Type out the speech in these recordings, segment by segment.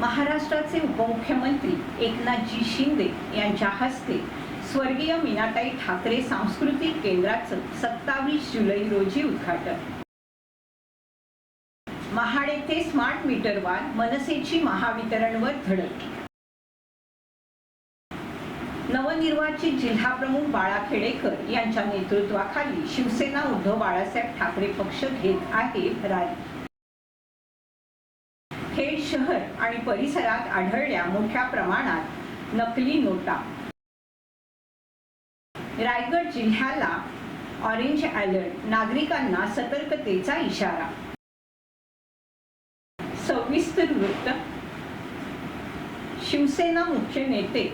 महाराष्ट्राचे उपमुख्यमंत्री एकनाथजी शिंदे यांच्या हस्ते स्वर्गीय मीनाताई ठाकरे सांस्कृतिक केंद्राचं सत्तावीस जुलै रोजी उद्घाटन. महाड येथे स्मार्ट मीटरवार मनसेची महावितरणवर धडक. नवनिर्वाचित जिल्हाप्रमुख बाळा खेडेकर यांच्या नेतृत्वाखाली शिवसेना उद्धव बाळासाहेब ठाकरे पक्ष घेत आहे रॅली. हे शहर आणि परिसरात आढळल्या मोठ्या प्रमाणात नकली नोटा. रायगड जिल्ह्याला ऑरेंज अलर्ट नागरिकांना सतर्कतेचा इशारा. सविस्तर वृत्त शिवसेना मुख्य नेते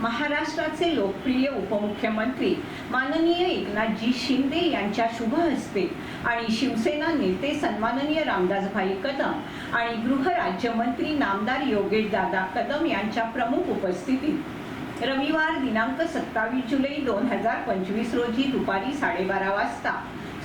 महाराष्ट्राचे लोकप्रिय उपमुख्यमंत्री माननीय एकनाथजी शिंदे यांच्या शुभ हस्ते आणि शिवसेना नेते सन्माननीय रामदासभाई कदम आणि गृहराज्यमंत्री नामदार योगेश दादा कदम यांच्या प्रमुख उपस्थितीत रविवार दिनांक सत्तावीस जुलै दोन हजार पंचवीस रोजी दुपारी साडेबारा वाजता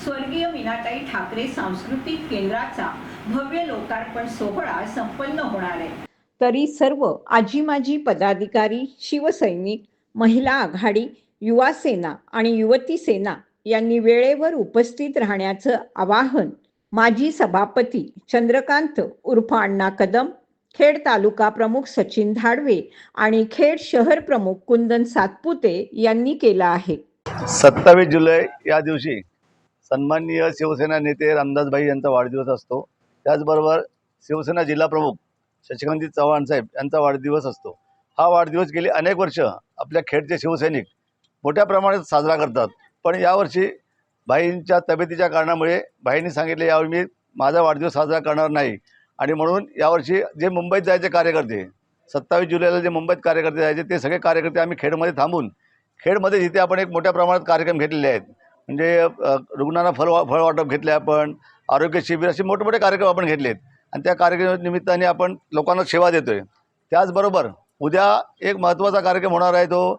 स्वर्गीय मीनाताई ठाकरे सांस्कृतिक केंद्राचा भव्य लोकार्पण सोहळा संपन्न होणार आहे. तरी सर्व आजी माजी पदाधिकारी शिवसैनिक महिला आघाडी युवा सेना आणि युवती सेना यांनी वेळेवर उपस्थित राहण्याचं आवाहन माजी सभापती चंद्रकांत उर्फ अण्णा कदम खेड तालुका प्रमुख सचिन धाडवे आणि खेड शहर प्रमुख कुंदन सातपुते यांनी केलं आहे. सत्तावीस जुलै या दिवशी सन्माननीय शिवसेना नेते रामदासभाई यांचा वाढदिवस असतो. त्याचबरोबर शिवसेना जिल्हा प्रमुख शशिकांतजी चव्हाण साहेब यांचा वाढदिवस असतो. हा वाढदिवस गेली अनेक वर्ष आपल्या खेडचे शिवसैनिक मोठ्या प्रमाणात साजरा करतात. पण यावर्षी भाईंच्या तब्येतीच्या कारणामुळे भाईंनी सांगितले यावेळी मी माझा वाढदिवस साजरा करणार नाही. आणि म्हणून यावर्षी जे मुंबईत जायचे कार्यकर्ते सत्तावीस जुलैला जे मुंबईत कार्यकर्ते जायचे ते सगळे कार्यकर्ते आम्ही खेडमध्ये थांबून खेडमध्ये जिथे आपण एक मोठ्या प्रमाणात कार्यक्रम घेतलेले आहेत म्हणजे रुग्णांना फळ वा फळ वाटप घेतले आपण आरोग्य शिबिर असे मोठमोठे कार्यक्रम आपण घेतलेत. आणि त्या कार्यक्रमानिमित्ताने आपण लोकांना सेवा देतो आहे त्याचबरोबर उद्या एक महत्त्वाचा कार्यक्रम होणार आहे तो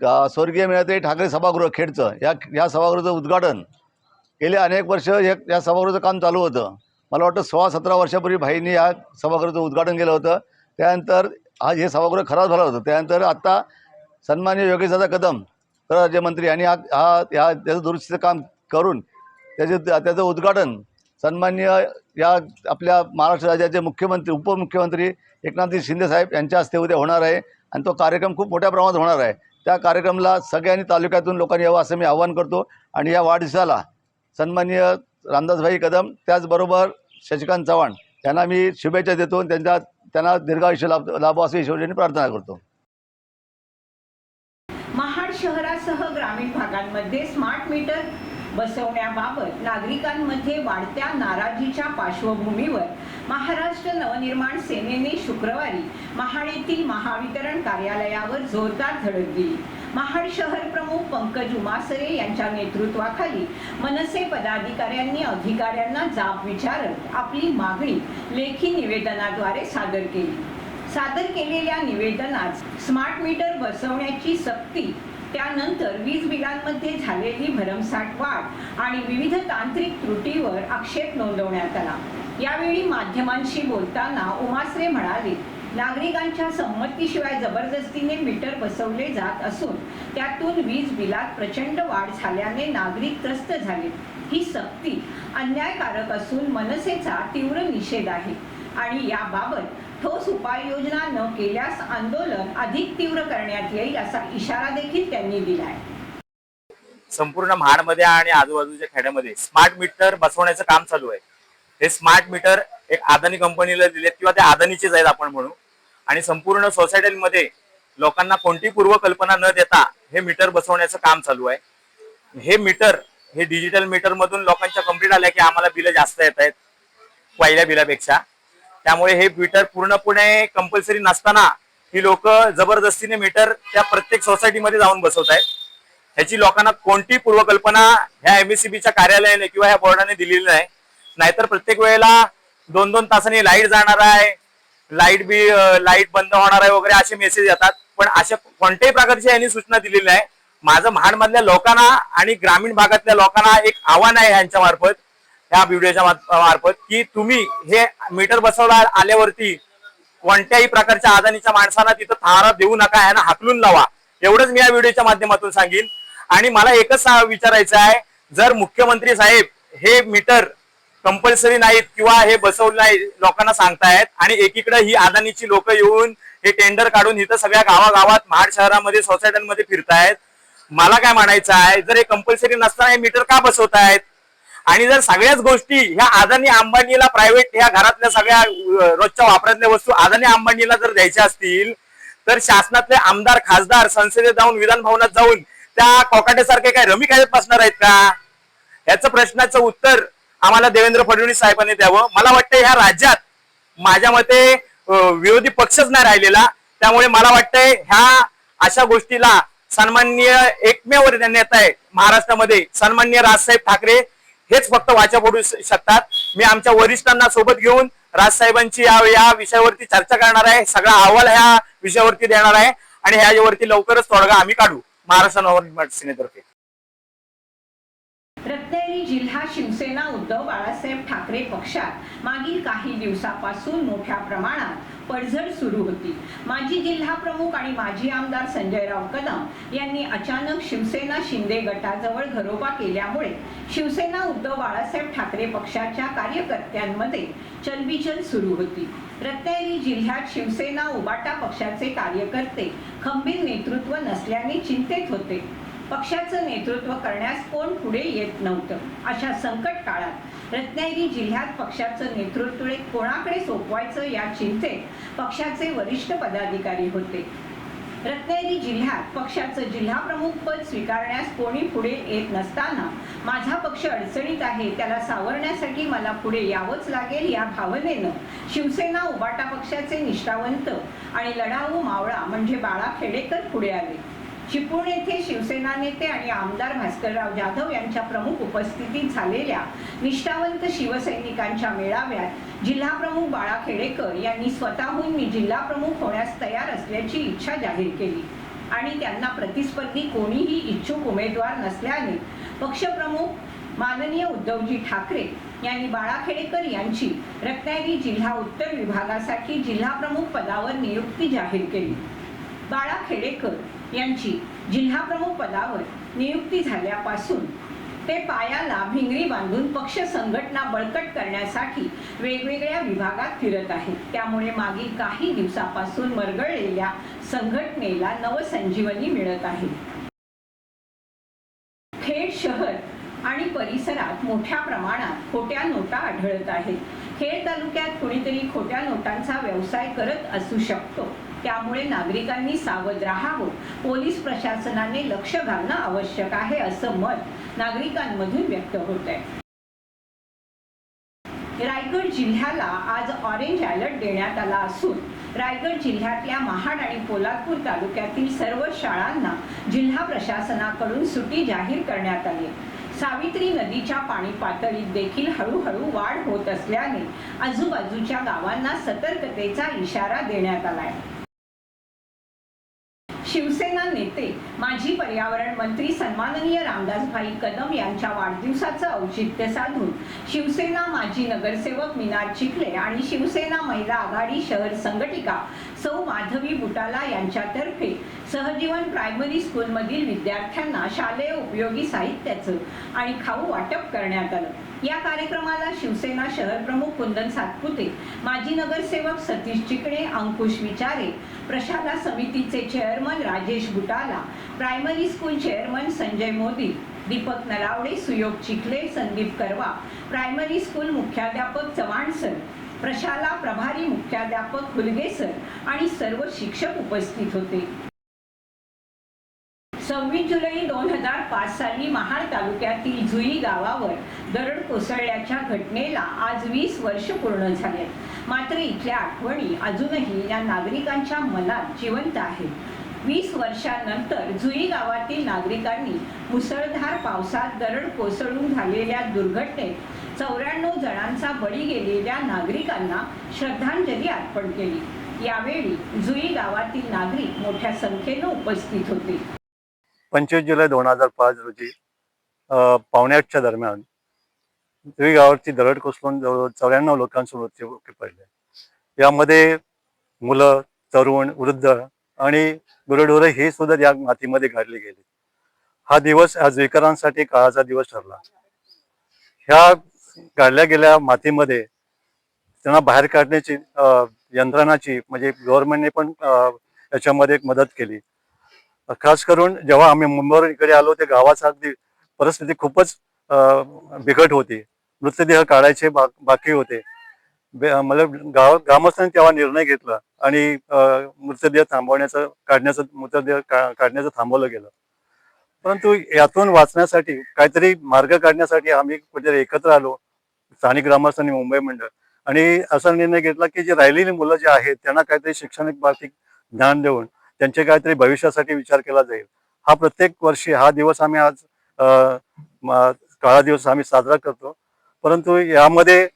का स्वर्गीय मिळते ठाकरे सभागृह खेडचं. या या सभागृहाचं उद्घाटन गेले अनेक वर्ष हे या सभागृहाचं काम चालू होतं. मला वाटतं सोळा सतरा वर्षापूर्वी भाईंनी या सभागृहाचं उद्घाटन केलं होतं. त्यानंतर आज हे सभागृह खराब झालं होतं. त्यानंतर आत्ता सन्मान्य योगेशदादा कदम राज्यमंत्री यांनी हा हा या त्याचं दुरुस्तीचं काम करून त्याचे त्याचं उद्घाटन सन्मान्य या आपल्या महाराष्ट्र राज्याचे मुख्यमंत्री उपमुख्यमंत्री एकनाथजी शिंदेसाहेब यांच्या हस्ते उद्या होणार आहे आणि तो कार्यक्रम खूप मोठ्या प्रमाणात होणार आहे. त्या कार्यक्रमाला सगळ्यांनी तालुक्यातून लोकांनी यावं असं मी आवाहन करतो आणि या वाढदिवसाला सन्मान्य रामदासभाई कदम त्याचबरोबर शशिकांत चव्हाण यांना मी शुभेच्छा देतो आणि त्यांच्या त्यांना दीर्घायुष्य लाभ लाभो असं ईश्वरांनी प्रार्थना करतो. महाड शहरासह ग्रामीण भागांमध्ये स्मार्ट मीटर बसवण्याबाबत नागरिकांमध्ये वाढत्या नाराजीच्या पार्श्वभूमीवर महाराष्ट्र नवनिर्माण सेनेने शुक्रवारी महाडेतील महावितरण कार्यालयावर जोरदार धडक दिली. महाड शहर प्रमुख पंकज उमासरे यांच्या नेतृत्वाखाली मनसे पदाधिकाऱ्यांनी अधिकाऱ्यांना जाब विचारत आपली मागणी लेखी निवेदनाद्वारे सादर केली. सादर केलेल्या निवेदनात स्मार्ट मीटर बसवण्याची सक्ती त्यानंतर वीज बिलांमध्ये झालेली भरमसाठ वाढ आणि विविध तांत्रिक त्रुटीवर आक्षेप नोंदवण्यात आला. यावेळी माध्यमांशी बोलताना उमासरे म्हणाले नागरिकांच्या संमतीशिवाय जबरदस्तीने मीटर बसवले जात असून त्यातून वीज बिलात प्रचंड वाढ झाल्याने नागरिक त्रस्त झाले. ही सक्ती अन्यायकारक असून मनसेचा तीव्र निषेध आहे. आणि याबाबत ठोस उपाययोजना न केल्यास आंदोलन अधिक तीव्र करण्यात येईल असा इशारा देखील त्यांनी दिलाय. संपूर्ण महाडमध्ये आणि आजूबाजूच्या खेड्यामध्ये स्मार्ट मीटर बसवण्याचं काम चालू आहे. हे स्मार्ट मीटर एक अदानी कंपनीला दिलेत किंवा ते अदानीचेच आहेत आपण म्हणू. आणि संपूर्ण सोसायटीमध्ये लोकांना कोणती पूर्वकल्पना न देता हे मीटर बसवण्याचं काम चालू आहे. हे मीटर हे डिजिटल मीटर मधून लोकांच्या कंप्लीट आल्या की आम्हाला बिलं जास्त येत आहेत पहिल्या बिलापेक्षा. त्यामुळे हे मीटर पूर्णपणे कंपल्सरी नसताना ही लोक जबरदस्तीने मीटर त्या प्रत्येक सोसायटीमध्ये जाऊन बसवत आहेत. ह्याची लोकांना कोणती पूर्वकल्पना ह्या एमएससीबीच्या कार्यालयाने किंवा ह्या बोर्डाने दिलेली नाही. नाहीतर प्रत्येक वेळेला दोन दोन तासांनी लाइट जाणार आहे लाइट बी लाइट बंद होणार आहे वगैरे असे मेसेज येतात. पण अशा कोणत्याही प्रकारची यांनी सूचना दिलेली नाही. माझं महाडमधल्या लोकांना आणि ग्रामीण भागातल्या लोकांना एक आव्हान आहे यांच्या मार्फत. ह्या व्हिडिओच्या मार्फत की तुम्ही हे मीटर बसवला आल्यावरती कोणत्याही प्रकारच्या आदानीच्या माणसांना तिथं थारा देऊ नका यांना हाकलून लावा. एवढंच मी या व्हिडिओच्या माध्यमातून सांगेन. आणि मला एकच विचारायचं आहे जर मुख्यमंत्री साहेब हे मीटर कंपल्सरी नाहीत किंवा हे बसवलं नाही लोकांना सांगतायत आणि एकीकडे ही अदानीची लोक येऊन हे टेंडर काढून इथं सगळ्या गावागावात महाड शहरामध्ये सोसायट्यांमध्ये फिरतायत. मला काय म्हणायचं आहे जर हे कंपल्सरी नसताना हे मीटर का बसवतायत? आणि जर सगळ्याच गोष्टी ह्या अदानी अंबानीला प्रायव्हेट ह्या घरातल्या सगळ्या रोजच्या वापरातल्या वस्तू अदानी अंबानीला जर द्यायच्या असतील तर शासनातले आमदार खासदार संसदेत जाऊन विधान भवनात जाऊन त्या कोकाट्यासारखे काय रमी कायदेत बसणार आहेत का? याचं प्रश्नाचं उत्तर आम्हाला देवेंद्र फडणवीस साहेबांनी द्यावं. मला वाटतं ह्या राज्यात माझ्या मते विरोधी पक्षच नाही राहिलेला. त्यामुळे मला वाटतंय ह्या अशा गोष्टीला सन्माननीय एकमेव नेता आहे महाराष्ट्रामध्ये. सन्माननीय राजसाहेब ठाकरे हेच फक्त वाचा पडू शकतात. मी आमच्या वरिष्ठांना सोबत घेऊन राजसाहेबांची या या विषयावरती चर्चा करणार आहे. सगळा अहवाल ह्या विषयावरती देणार आहे. आणि ह्यावरती लवकरच तोडगा आम्ही काढू. महाराष्ट्र नवनिर्माण सेनेतर्फे. रत्नागिरी जिल्हा शिवसेना उद्धव बाळासाहेब ठाकरे पक्षात मागील काही दिवसापासून मोठ्या प्रमाणात पडझड सुरू होती. माजी जिल्हा प्रमुख आणि माजी आमदार संजयराव कदम यांनी अचानक शिवसेना शिंदे गटाजवळ घरोबा केल्यामुळे शिवसेना उद्धव बाळासाहेब ठाकरे पक्षाच्या कार्यकर्त्यांमध्ये चलबिचल सुरू होती. रत्नागिरी जिल्ह्यात शिवसेना उबाटा पक्षाचे कार्यकर्ते खंबीर नेतृत्व नसल्याने चिंतेत होते. पक्षाचं नेतृत्व करण्यास कोण पुढे येत नव्हतं. अशा संकट काळात रत्नागिरी जिल्ह्यात पक्षाचं नेतृत्व कोणाकडे सोपवायचं या चिंतेत पक्षाचे वरिष्ठ पदाधिकारी होते. रत्नागिरी जिल्ह्यात पक्षाचं जिल्हा प्रमुख पद स्वीकारण्यास कोणी पुढे येत नसताना माझा पक्ष अडचणीत आहे त्याला सावरण्यासाठी मला पुढे यावंच लागेल या भावनेनं शिवसेना उबाटा पक्षाचे निष्ठावंत आणि लढाऊ मावळा म्हणजे बाळा खेडेकर पुढे आले. चिपळूण येथे शिवसेना नेते आणि आमदार भास्करराव जाधव यांच्या प्रमुख उपस्थितीत झालेल्या निष्ठावंत शिवसैनिकांच्या मेळाव्यात जिल्हा प्रमुख बाळा खेडेकर यांनी स्वतःहून मी जिल्हा प्रमुख होण्यास तयार असल्याची इच्छा जाहीर केली. आणि त्यांना प्रतिस्पर्धी कोणीही इच्छुक उमेदवार नसल्याने पक्षप्रमुख माननीय उद्धवजी ठाकरे यांनी बाळा खेडेकर यांची रत्नागिरी जिल्हा उत्तर विभागासाठी जिल्हा प्रमुख पदावर नियुक्ती जाहीर केली. बाळा खेडेकर यांची जिल्हाप्रमुख पदावर नियुक्ती झाल्यापासून ते पायाला भिंगरी बांधून पक्ष संघटना बळकट करण्यासाठी वेगवेगळ्या विभागात फिरत आहेत. त्यामुळे मागील काही दिवसापासून मरगळलेल्या संघटनेला नवसंजीवनी मिळत आहे. खेड शहर आणि परिसरात मोठ्या प्रमाणात खोट्या नोटा आढळत आहेत. खेड तालुक्यात कुणीतरी खोट्या नोटांचा व्यवसाय करत असू शकतो. त्यामुळे नागरिकांनी सावध राहावं. पोलीस प्रशासनाने लक्ष घालणं आवश्यक आहे असं मत नागरिकांमधून व्यक्त होत आहे रायगड जिल्ह्याला आज ऑरेंज अलर्ट देण्यात आला असून रायगड जिल्ह्यातल्या महाड आणि पोलादपूर तालुक्यातील सर्व शाळांना जिल्हा प्रशासनाकडून सुटी जाहीर करण्यात आली. सावित्री नदीच्या पाणी पातळीत देखील हळूहळू वाढ होत असल्याने आजूबाजूच्या गावांना सतर्कतेचा इशारा देण्यात आलाय. शिवसेना नेते माजी पर्यावरण मंत्री सन्माननीय रामदासभाई कदम यांच्या वाढदिवसाचं औचित्य साधून शिवसेना माजी नगरसेवक मिनार चिखले आणि शिवसेना महिला आघाडी शहर संघटिका सौ माधवी बुटाला यांच्यातर्फे सहजीवन प्रायमरी स्कूलमधील विद्यार्थ्यांना शालेय उपयोगी साहित्याचं आणि खाऊ वाटप करण्यात आलं. या कार्यक्रमाला शिवसेना शहर प्रमुख कुंदन सातपुते माजी नगरसेवक सतीश चिकणे अंकुश विचारे प्रशाला समितीचे chairman Rajesh Butala primary school chairman Sanjay Modi Deepak Nalawade Suyog Chikhale Sandeep Karwa primary school मुख्याध्यापक चव्हाण सर प्रशाला प्रभारी मुख्याध्यापक हुलगे सर आणि सर्व शिक्षक उपस्थित होते सव्वीस जुलै दोन हजार पाच साली महाड तालुक्यातील जुई गावावर दरड कोसळल्याच्या घटनेला आज वीस वर्ष पूर्ण झाले मात्र इथल्या आठवणी अजूनही या नागरिकांच्या मनात जिवंत आहेत. वीस वर्षानंतर जुई गावातील नागरिकांनी मुसळधार पावसात दरड कोसळून झालेल्या दुर्घटनेत चौऱ्याण्णव जणांचा बळी गेलेल्या नागरिकांना श्रद्धांजली अर्पण केली. यावेळी जुई गावातील नागरिक मोठ्या संख्येनं उपस्थित होते. पंचवीस जुलै दोन हजार पाच रोजी अ, पावणे आठच्या दरम्यान देवी गावाची दरड कोसळून जवळजवळ चौऱ्याण्णव लोकांचे मृत्यू पडले. यामध्ये मुलं तरुण वृद्ध आणि गुरढोरे हे सुद्धा या मातीमध्ये गाडले गेले. हा दिवस हा जुईकरांसाठी काळाचा दिवस ठरला. ह्या गाडल्या गेल्या मातीमध्ये त्यांना बाहेर काढण्याची यंत्रणाची म्हणजे गव्हर्नमेंटने पण याच्यामध्ये एक मदत केली. खास करून जेव्हा आम्ही मुंबईवरून इकडे आलो ते गावाचा अगदी परिस्थिती खूपच बिकट होती. मृतदेह काढायचे बा बाकी होते. मला गाव ग्रामस्थांनी तेव्हा निर्णय घेतला आणि मृतदेह थांबवण्याचं काढण्याचं मृतदेह काढण्याचं थांबवलं गेलं. परंतु यातून वाचण्यासाठी काहीतरी मार्ग काढण्यासाठी आम्ही कुठेतरी एकत्र आलो स्थानिक ग्रामस्थांनी मुंबई मंडळ. आणि असा निर्णय घेतला की जी राहिलेली मुलं जे आहेत त्यांना काहीतरी शैक्षणिक बाबतीत ज्ञान देऊन त्यांचे काहीतरी भविष्यासाठी विचार केला जाईल. हा प्रत्येक वर्षी हा दिवस आम्ही आज काळा दिवस आम्ही साजरा करतो. परंतु यामध्ये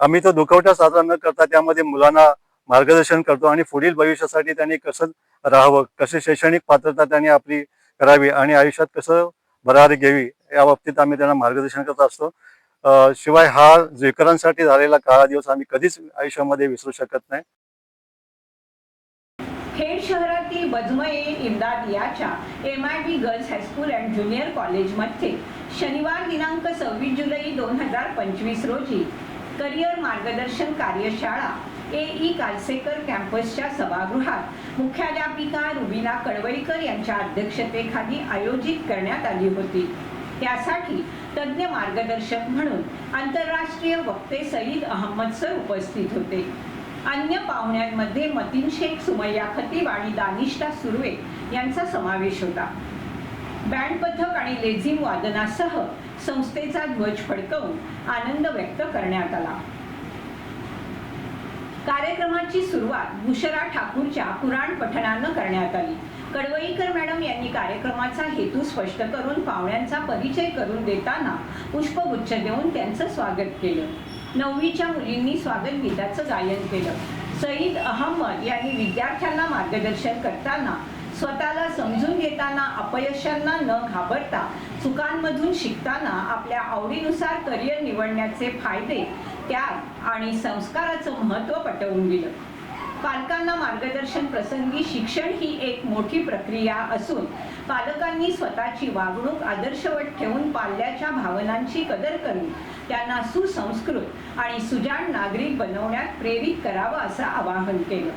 आम्ही तो दुखवटा साजरा न करता त्यामध्ये मुलांना मार्गदर्शन करतो आणि पुढील भविष्यासाठी त्यांनी कसं राहावं कशी शैक्षणिक पात्रता त्यांनी आपली करावी आणि आयुष्यात कसं भरारी घ्यावी या बाबतीत आम्ही त्यांना मार्गदर्शन करत असतो. शिवाय हा जुईकरांसाठी झालेला काळा दिवस आम्ही कधीच आयुष्यामध्ये विसरू शकत नाही. खेड शहरातील इमदाद याच्या M I B girls high school and junior कॉलेजमध्ये शनिवार दिनांक सव्वीस जुलै दोन हजार पंचवीस रोजी करिअर मार्गदर्शन कार्यशाळा ए ई कालसेकर कॅम्पसच्या सभागृहात मुख्याध्यापिका रुबिना कडवळीकर यांच्या अध्यक्षतेखाली आयोजित करण्यात आली होती. त्यासाठी तज्ज्ञ मार्गदर्शक म्हणून आंतरराष्ट्रीय वक्ते सईद अहमद सर उपस्थित होते. अन्य पाहुण्यांमध्ये मतीन शेख सुमय्या खतीब आणि दानिष्टा सुर्वे यांचा समावेश होता. बँड पथक आणि लेझिम वादनासह संस्थेचा ध्वज फडकवून आनंद व्यक्त करण्यात आला. कार्यक्रमाची सुरुवात बुशरा ठाकूरच्या पुराण पठणानं करण्यात आली. कडवईकर मॅडम यांनी कार्यक्रमाचा हेतू स्पष्ट करून पाहुण्यांचा परिचय करून देताना पुष्पगुच्छ देऊन त्यांचं स्वागत केलं. नववीच्या मुलींनी स्वागत गीताचं गायन केलं. सईद अहमद यांनी विद्यार्थ्यांना मार्गदर्शन करताना स्वतःला समजून घेताना अपयशांना न घाबरता चुकांमधून शिकताना आपल्या आवडीनुसार करिअर निवडण्याचे फायदे त्याग आणि संस्काराचं महत्त्व पटवून दिलं. पालकांना मार्गदर्शन प्रसंगी शिक्षण ही एक मोठी प्रक्रिया असून पालकांनी स्वतःची वागणूक आदर्शवत ठेवून पाल्याच्या भावनांची कदर करून त्यांना सुसंस्कृत आणि सुजाण नागरिक बनवण्यात प्रेरित करावं असं आवाहन केलं.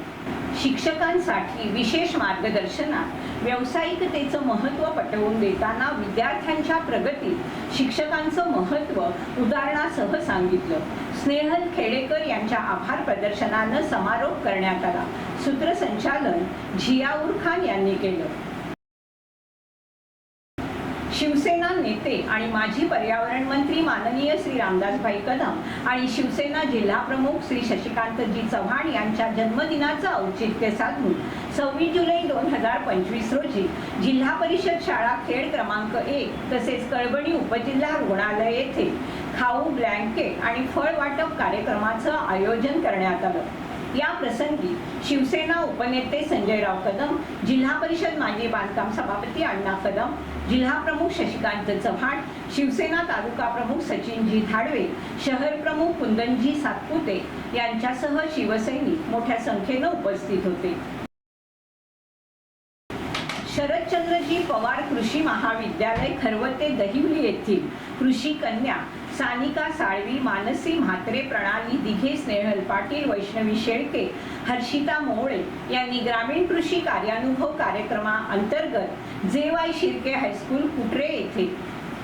शिक्षकांसाठी विशेष मार्गदर्शनात व्यावसायिकतेचं महत्त्व पटवून देताना विद्यार्थ्यांच्या प्रगतीत शिक्षकांचं महत्त्व उदाहरणासह सांगितलं. स्नेहल खेडेकर यांच्या आभार प्रदर्शनानं समारोप करण्यात आला. सूत्रसंचालन झियाऊर खान यांनी केलं शिवसेना नेते आणि माजी पर्यावरण मंत्री माननीय श्री रामदासभाई कदम आणि शिवसेना जिल्हा प्रमुख श्री शशिकांतजी चव्हाण यांच्या जन्मदिनाचं औचित्य साधून सव्वीस जुलै दोन हजार पंचवीस रोजी जिल्हा परिषद शाळा खेड क्रमांक एक तसेच कळबणी उपजिल्हा रुग्णालय येथे खाऊ ब्लँकेट आणि फळ वाटप कार्यक्रमाचं आयोजन करण्यात आलं. या प्रसंगी शिवसेना उपनेते संजयराव कदम जिल्हा परिषद माजी बांधकाम सभापती अण्णा कदम जिल्हा प्रमुख शशिकांत चव्हाण शिवसेना तालुका प्रमुख सचिनजी धाडवे शहर प्रमुख कुंदनजी सातपुते यांच्यासह शिवसैनिक मोठ्या संख्येनं उपस्थित होते. शरदचंद्रजी पवार कृषी महाविद्यालय खरवते दहिवली येथील कृषी कन्या सानिका साळवी मानसी म्हात्रे प्रणाली दिघे स्नेहल पाटील वैष्णवी शेळके हर्षिता मोहळे यांनी ग्रामीण कृषी कार्यानुभव कार्यक्रमाअंतर्गत जे वाय शिर्के हायस्कूल कुटरे येथे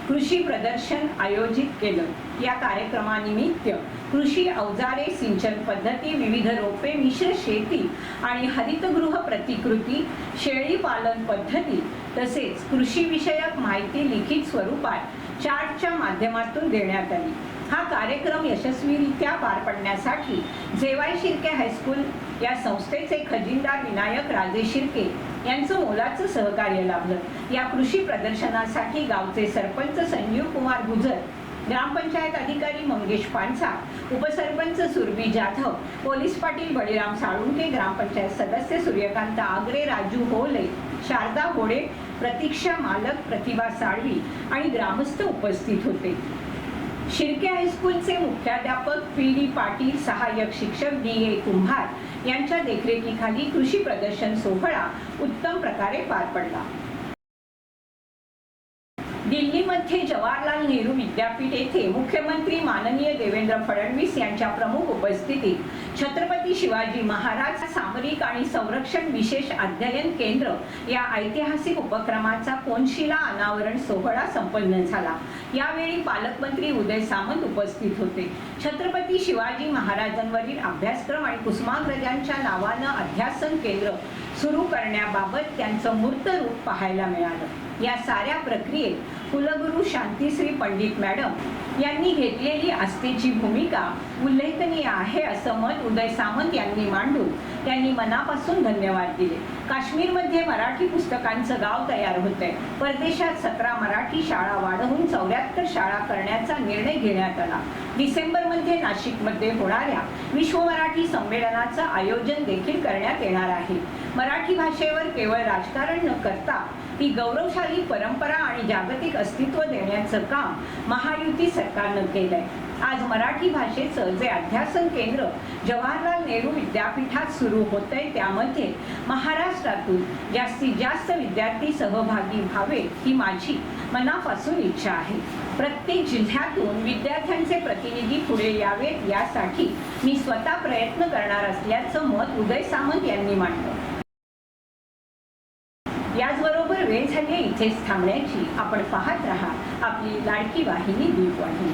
कृषी प्रदर्शन आयोजित केलं. या कार्यक्रमानिमित्त कृषी अवजारे सिंचन पद्धती विविध रोपे मिश्र शेती आणि हरितगृह प्रतिकृती शेळी पालन पद्धती तसेच कृषीविषयक माहिती लिखित स्वरूपात चार्टच्या माध्यमातून देण्यात आली. हा कार्यक्रम यशस्वीरित्या पार पडण्यासाठी जेवाय शिर्के हायस्कूल या संस्थेचे खजिनदार विनायक राजे शिर्के यांचं मोलाचं सहकार्य लाभलं. या कृषी प्रदर्शनासाठी गावचे सरपंच संजीव कुमार गुजर ग्रामपंचायत अधिकारी मंगेश पानसा उपसरपंच सुरभी जाधव पोलीस पाटील बळीराम साळुंके ग्रामपंचायत सदस्य सूर्यकांत आगरे राजू होले शारदा होडे प्रतीक्षा मालक प्रतिभा साळवी आणि ग्रामस्थ उपस्थित होते. शिर्के हायस्कूलचे मुख्याध्यापक पी डी पाटील सहाय्यक शिक्षक डी ए कुंभार यांच्या देखरेखीखाली कृषी प्रदर्शन सोहळा उत्तम प्रकारे पार पडला. दिल्लीमध्ये जवाहरलाल नेहरू विद्यापीठ येथे मुख्यमंत्री माननीय देवेंद्र फडणवीस यांच्या प्रमुख उपस्थितीत छत्रपती शिवाजी महाराज सामरिक आणि संरक्षण विशेष अध्ययन केंद्र या ऐतिहासिक उपक्रमाचा कोनशिला अनावरण सोहळा संपन्न झाला. यावेळी पालकमंत्री उदय सामंत उपस्थित होते. छत्रपती शिवाजी महाराजांवरील अभ्यासक्रम आणि कुसुमाग्रजांच्या नावानं अध्यासन केंद्र सुरू करण्याबाबत त्यांचं मूर्त रूप पाहायला मिळालं. या साऱ्या प्रक्रियेत कुलगुरू शांतीश्री पंडित मॅडम यांनी घेतलेली आस्थेची भूमिका उल्लेखनीय आहे असं मत उदय सामंत यांनी मांडून त्यांनी मनापासून धन्यवाद दिले. काश्मीरमध्ये मराठी पुस्तकांचं गाव तयार होतंय. परदेशात सतरा मराठी शाळा वाढवून चौऱ्याहत्तर शाळा करण्याचा निर्णय घेण्यात आला. डिसेंबरमध्ये नाशिकमध्ये होणाऱ्या विश्व मराठी संमेलनाचं आयोजन देखील करण्यात येणार आहे. मराठी भाषेवर केवळ राजकारण न करता ती गौरवशाली परंपरा आणि जागतिक अस्तित्व देण्याचं काम महायुती सरकारनं केलंय. आज मराठी भाषेचं जे अध्यासन केंद्र जवाहरलाल नेहरू विद्यापीठात सुरू होतंय त्यामध्ये महाराष्ट्रातून जास्तीत जास्त विद्यार्थी सहभागी व्हावे ही माझी मनापासून इच्छा आहे. प्रत्येक जिल्ह्यातून विद्यार्थ्यांचे प्रतिनिधी पुढे यावेत यासाठी मी स्वतः प्रयत्न करणार असल्याचं मत उदय सामंत यांनी मांडलं याचबरोबर वेळ झाली आहे इथेच थांबण्याची आपण पाहत राहा. आपली लाडकी वाहिनी दीपवाहिनी